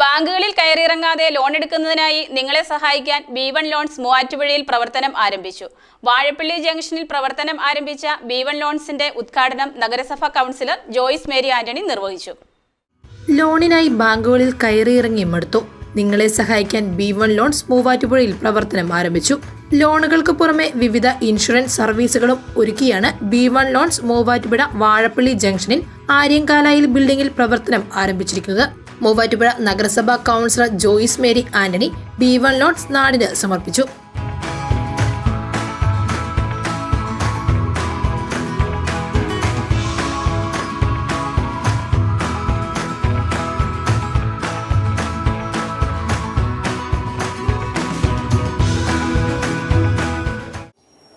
ബാങ്കുകളിൽ കയറിയിറങ്ങാതെ ലോൺ എടുക്കുന്നതിനായി നിങ്ങളെ സഹായിക്കാൻ ബി വൺ ലോൺസ് മൂവാറ്റുപുഴയിൽ പ്രവർത്തനം ആരംഭിച്ചു. വാഴപ്പള്ളി ജംഗ്ഷനിൽ പ്രവർത്തനം ആരംഭിച്ച ബി വൺ ലോൺസിന്റെ ഉദ്ഘാടനം നഗരസഭാ കൗൺസിലർ ജോയിസ് മേരി ആന്റണി നിർവഹിച്ചു. ലോണിനായി ബാങ്കുകളിൽ കയറിയിറങ്ങി മടുത്തു. നിങ്ങളെ സഹായിക്കാൻ ബി വൺ ലോൺസ് മൂവാറ്റുപുഴയിൽ പ്രവർത്തനം ആരംഭിച്ചു. ലോണുകൾക്ക് പുറമെ വിവിധ ഇൻഷുറൻസ് സർവീസുകളും ഒരുക്കിയാണ് B one loans Muvattupuzha Vazhappally ജംഗ്ഷനിൽ ആര്യങ്കാലായിൽ ബിൽഡിംഗിൽ പ്രവർത്തനം ആരംഭിച്ചിരിക്കുന്നത്. മൂവാറ്റുപുഴ നഗരസഭാ councillor Joyce Mary Antony B one loans നാടിന് സമർപ്പിച്ചു.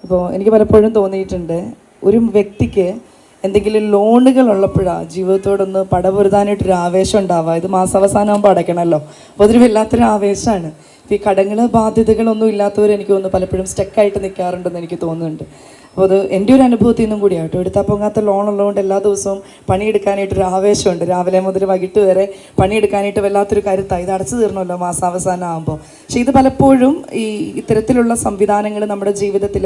അപ്പോൾ എനിക്ക് പലപ്പോഴും തോന്നിയിട്ടുണ്ട് ഒരു വ്യക്തിക്ക് എന്തെങ്കിലും ലോണുകൾ ഉള്ളപ്പോഴാണ് ജീവിതത്തോടൊന്ന് പടപൊരുതാനായിട്ടൊരു ആവേശം ഉണ്ടാവുക. ഇത് മാസാവസാനം ആകുമ്പോൾ അടയ്ക്കണമല്ലോ. അപ്പോൾ അതൊരു വല്ലാത്തൊരു ആവേശമാണ്. ഈ കടങ്ങൾ ബാധ്യതകളൊന്നും ഇല്ലാത്തവർ എനിക്ക് തോന്നുന്നു പലപ്പോഴും സ്റ്റക്കായിട്ട് നിൽക്കാറുണ്ടെന്ന് എനിക്ക് തോന്നുന്നുണ്ട്. അപ്പോൾ അത് എന്റെ ഒരു അനുഭവത്തിൽ നിന്നും കൂടിയാണ് കേട്ടോ. എടുത്താൽ പൊങ്ങാത്ത ലോൺ ഉള്ളതുകൊണ്ട് എല്ലാ ദിവസവും പണിയെടുക്കാനായിട്ടൊരു ആവേശമുണ്ട്. രാവിലെ മുതൽ വൈകിട്ട് വരെ പണിയെടുക്കാനായിട്ട് വല്ലാത്തൊരു കരുത്താണ് ഇത് അടച്ചു തീർന്നല്ലോ മാസാവസാനം ആകുമ്പോൾ പക്ഷേ ഇത് പലപ്പോഴും ഈ ഇത്തരത്തിലുള്ള സംവിധാനങ്ങൾ നമ്മുടെ ജീവിതത്തിൽ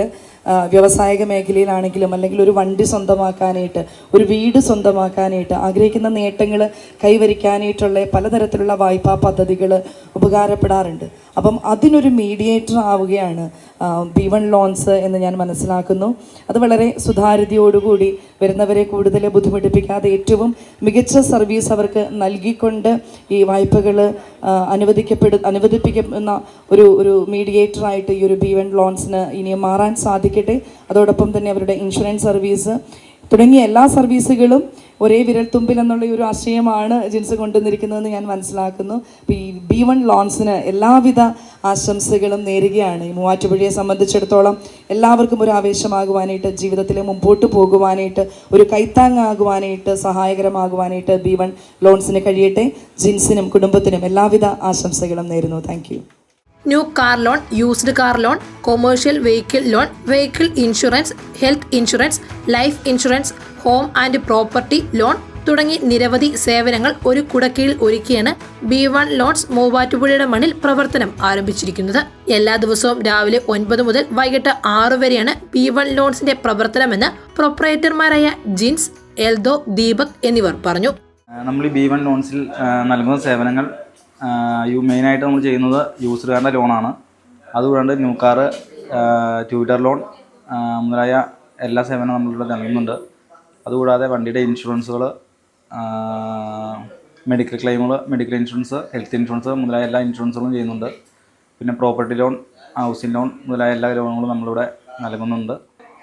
വ്യവസായിക മേഖലയിലാണെങ്കിലും അല്ലെങ്കിൽ ഒരു വണ്ടി സ്വന്തമാക്കാനായിട്ട് ഒരു വീട് സ്വന്തമാക്കാനായിട്ട് ആഗ്രഹിക്കുന്ന നേട്ടങ്ങൾ കൈവരിക്കാനായിട്ടുള്ള പലതരത്തിലുള്ള വായ്പാ പദ്ധതികൾ ഉപകാരപ്പെടാറുണ്ട്. അപ്പം അതിനൊരു മീഡിയേറ്റർ ആവുകയാണ് ബി വൺ ലോൺസ് എന്ന് ഞാൻ മനസ്സിലാക്കുന്നു. അത് വളരെ സുതാര്യതയോടുകൂടി വരുന്നവരെ കൂടുതൽ ബുദ്ധിമുട്ടിപ്പിക്കാതെ ഏറ്റവും മികച്ച സർവീസ് അവർക്ക് നൽകിക്കൊണ്ട് ഈ വായ്പകൾ അനുവദിക്കപ്പെടു അനുവദിപ്പിക്കുന്ന ഒരു ഒരു മീഡിയേറ്ററായിട്ട് ഈ ഒരു ബി വൺ ലോൺസിന് ഇനിയും മാറാൻ സാധിക്കട്ടെ. അതോടൊപ്പം തന്നെ അവരുടെ ഇൻഷുറൻസ് സർവീസ് തുടങ്ങിയ എല്ലാ സർവീസുകളും ഒരേ വിരൽത്തുമ്പിൽ എന്നുള്ള ഒരു ആശയമാണ് ജിൻസ് കൊണ്ടുവന്നിരിക്കുന്നതെന്ന് ഞാൻ മനസ്സിലാക്കുന്നു. അപ്പോൾ ഈ ബി വൺ ലോൺസിന് എല്ലാവിധ ആശംസകളും നേരുകയാണ്. ഈ മൂവാറ്റുപുഴയെ സംബന്ധിച്ചിടത്തോളം എല്ലാവർക്കും ഒരു ആവേശമാകുവാനായിട്ട് ജീവിതത്തിൽ മുമ്പോട്ട് പോകുവാനായിട്ട് ഒരു കൈത്താങ്ങാകുവാനായിട്ട് സഹായകരമാകുവാനായിട്ട് ബി വൺ ലോൺസിന് കഴിയട്ടെ. ജിൻസിനും കുടുംബത്തിനും എല്ലാവിധ ആശംസകളും നേരുന്നു. Thank new car loan used car loan commercial vehicle loan vehicle insurance health insurance life insurance home and property loan തുടങ്ങി നിരവധി സേവനങ്ങൾ ഒരു കുടക്കീഴിൽ ഒരുക്കിയാണ് ബി വൺ ലോൺസ് മൂവാറ്റുപുഴയുടെ മണ്ണിൽ പ്രവർത്തനം ആരംഭിച്ചിരിക്കുന്നത്. എല്ലാ ദിവസവും രാവിലെ ഒൻപത് മുതൽ വൈകിട്ട് ആറു വരെയാണ് ബി വൺ ലോൺസിന്റെ പ്രവർത്തനമെന്ന് പ്രൊപ്പറേറ്റർമാരായ ജിൻസ് എൽദോ ദീപക് എന്നിവർ പറഞ്ഞു. നമ്മൾ ബി വൺ ലോൺസിൽ നൽകുന്ന സേവനങ്ങൾ മെയിനായിട്ട് നമ്മൾ ചെയ്യുന്നത് യൂസറുകാരുടെ ലോണാണ് അതുകൂടാണ്ട് new car two wheeler loan മുതലായ എല്ലാ സേവനവും നമ്മളിവിടെ നൽകുന്നുണ്ട്. അതുകൂടാതെ വണ്ടിയുടെ ഇൻഷുറൻസുകൾ മെഡിക്കൽ ക്ലെയിമുകൾ മെഡിക്കൽ ഇൻഷുറൻസ് ഹെൽത്ത് ഇൻഷുറൻസ് മുതലായ എല്ലാ ഇൻഷുറൻസുകളും ചെയ്യുന്നുണ്ട്. പിന്നെ പ്രോപ്പർട്ടി ലോൺ ഹൗസിംഗ് ലോൺ മുതലായ എല്ലാ ലോണുകളും നമ്മളിവിടെ നൽകുന്നുണ്ട്.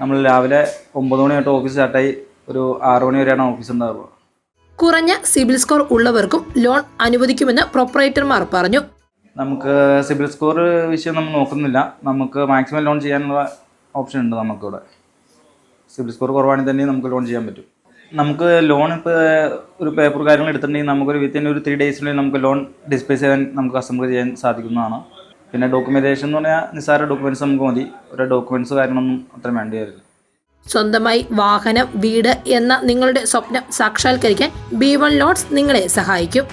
നമ്മൾ രാവിലെ ഒമ്പത് മണി തൊട്ട് ഓഫീസ് സ്റ്റാർട്ടായി ഒരു ആറു മണി വരെയാണ് ഓഫീസ് ഉണ്ടാവുക. കുറഞ്ഞ സിബിൽ സ്കോർ ഉള്ളവർക്കും ലോൺ അനുവദിക്കുമെന്ന് പ്രൊപ്പറേറ്റർമാർ പറഞ്ഞു. നമുക്ക് സിബിൽ സ്കോർ വിഷയം നമ്മൾ നോക്കുന്നില്ല. നമുക്ക് മാക്സിമം ലോൺ ചെയ്യാനുള്ള ഓപ്ഷൻ ഉണ്ട് നമുക്കിവിടെ. സിബിൽ സ്കോർ കുറവാണെങ്കിൽ തന്നെ നമുക്ക് ലോൺ ചെയ്യാൻ പറ്റും. നമുക്ക് ലോൺ ഇപ്പോൾ ഒരു പേപ്പർ കാര്യങ്ങൾ എടുത്തിട്ടുണ്ടെങ്കിൽ നമുക്കൊരു വിത്തിൻ ഒരു ത്രീ ഡേയ്സിനുള്ളിൽ നമുക്ക് ലോൺ ഡിസ്പേസ് ചെയ്യാൻ നമുക്ക് കസ്റ്റമർ ചെയ്യാൻ സാധിക്കുന്നതാണ്. പിന്നെ ഡോക്യുമെന്റേഷൻ എന്ന് പറഞ്ഞാൽ നിസ്സാര ഡോക്യുമെന്റ്സ് നമുക്ക് മതി. ഒരു ഡോക്യുമെന്റ്സ് കാര്യങ്ങളൊന്നും അത്ര വേണ്ടി വരില്ല. സ്വന്തമായി വാഹനം വീട് എന്ന നിങ്ങളുടെ സ്വപ്നം സാക്ഷാത്കരിക്കാൻ ബി വൺ ലോൺസ് നിങ്ങളെ സഹായിക്കും.